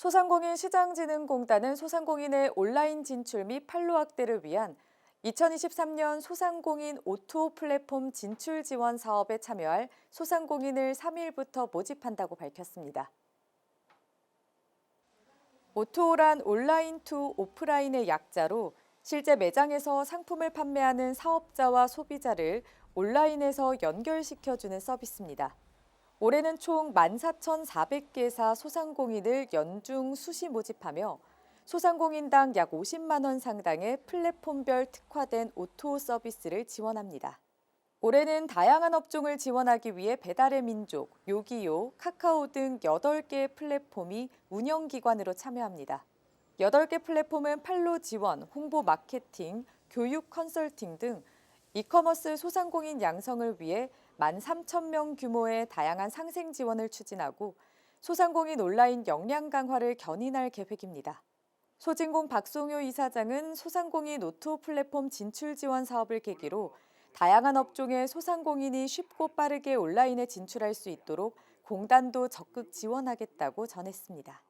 소상공인 시장진흥공단은 소상공인의 온라인 진출 및 판로 확대를 위한 2023년 소상공인 오토 플랫폼 진출 지원 사업에 참여할 소상공인을 3일부터 모집한다고 밝혔습니다. 오토란 온라인 투 오프라인의 약자로 실제 매장에서 상품을 판매하는 사업자와 소비자를 온라인에서 연결시켜주는 서비스입니다. 올해는 총 14,400개사 소상공인을 연중 수시 모집하며 소상공인당 약 50만 원 상당의 플랫폼별 특화된 오토 서비스를 지원합니다. 올해는 다양한 업종을 지원하기 위해 배달의 민족, 요기요, 카카오 등 8개의 플랫폼이 운영기관으로 참여합니다. 8개 플랫폼은 판로 지원, 홍보 마케팅, 교육 컨설팅 등 이커머스 소상공인 양성을 위해 13,000명 규모의 다양한 상생 지원을 추진하고 소상공인 온라인 역량 강화를 견인할 계획입니다. 소진공 박송효 이사장은 소상공인 오토 플랫폼 진출 지원 사업을 계기로 다양한 업종의 소상공인이 쉽고 빠르게 온라인에 진출할 수 있도록 공단도 적극 지원하겠다고 전했습니다.